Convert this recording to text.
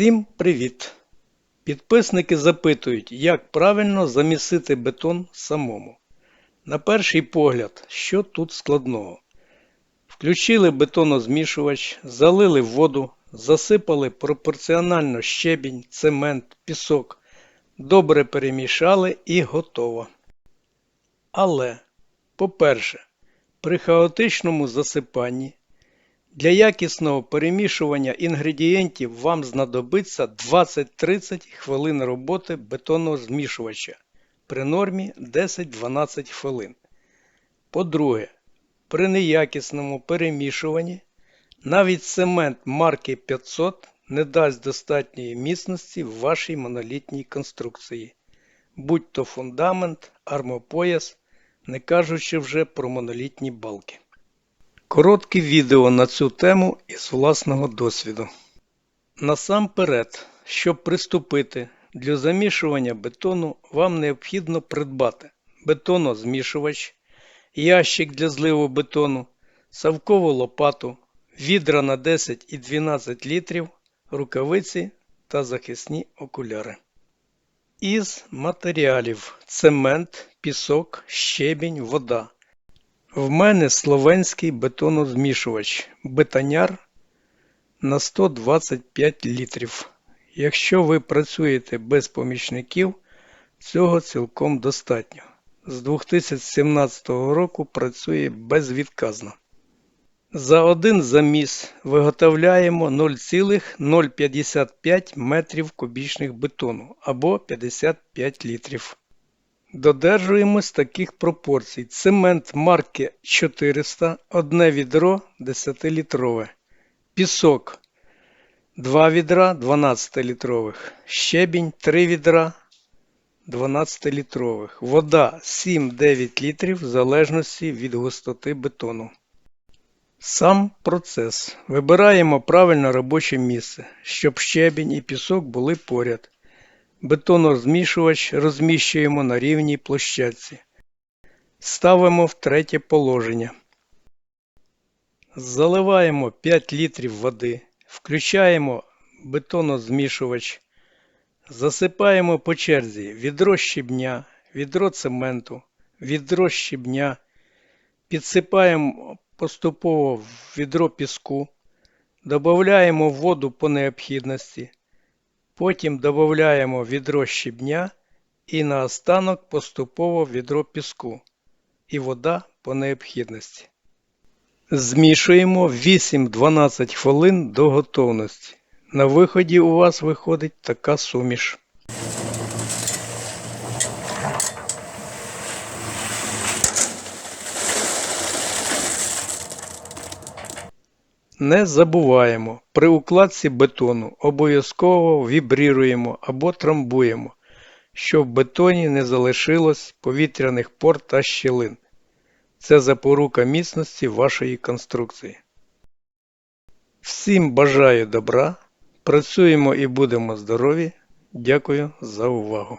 Всім привіт! Підписники запитують, як правильно замісити бетон самому. На перший погляд, що тут складного? Включили бетонозмішувач, залили воду, засипали пропорціонально щебінь, цемент, пісок, добре перемішали і готово. Але, по-перше, при хаотичному засипанні для якісного перемішування інгредієнтів вам знадобиться 20-30 хвилин роботи бетонного змішувача при нормі 10-12 хвилин. По-друге, при неякісному перемішуванні навіть цемент марки 500 не дасть достатньої міцності в вашій монолітній конструкції, будь то фундамент, армопояс, не кажучи вже про монолітні балки. Коротке відео на цю тему із власного досвіду. Насамперед, щоб приступити для замішування бетону, вам необхідно придбати бетонозмішувач, ящик для зливу бетону, савкову лопату, відра на 10 і 12 літрів, рукавиці та захисні окуляри. Із матеріалів цемент, пісок, щебінь, вода. В мене словенський бетонозмішувач бетоняр на 125 літрів. Якщо ви працюєте без помічників, цього цілком достатньо. З 2017 року працює безвідказно. За один заміс виготовляємо 0,055 метрів кубічних бетону або 55 літрів. Додержуємось таких пропорцій. Цемент марки 400, одне відро 10-літрове. Пісок 2 відра 12-літрових. Щебінь 3 відра 12-літрових. Вода 7-9 літрів в залежності від густоти бетону. Сам процес. Вибираємо правильне робоче місце, щоб щебінь і пісок були поряд. Бетонозмішувач розміщуємо на рівній площадці. Ставимо в третє положення. Заливаємо 5 літрів води. Включаємо бетонозмішувач. Засипаємо по черзі відро щебня, відро цементу, відро щебня. Підсипаємо поступово в відро піску. Додаємо воду по необхідності. Потім додаємо відро щебня і наостанок поступово відро піску і вода по необхідності. Змішуємо 8-12 хвилин до готовності. На виході у вас виходить така суміш. Не забуваємо, при укладці бетону обов'язково вібріруємо або трамбуємо, щоб в бетоні не залишилось повітряних пор та щілин. Це запорука міцності вашої конструкції. Всім бажаю добра, працюємо і будемо здорові. Дякую за увагу!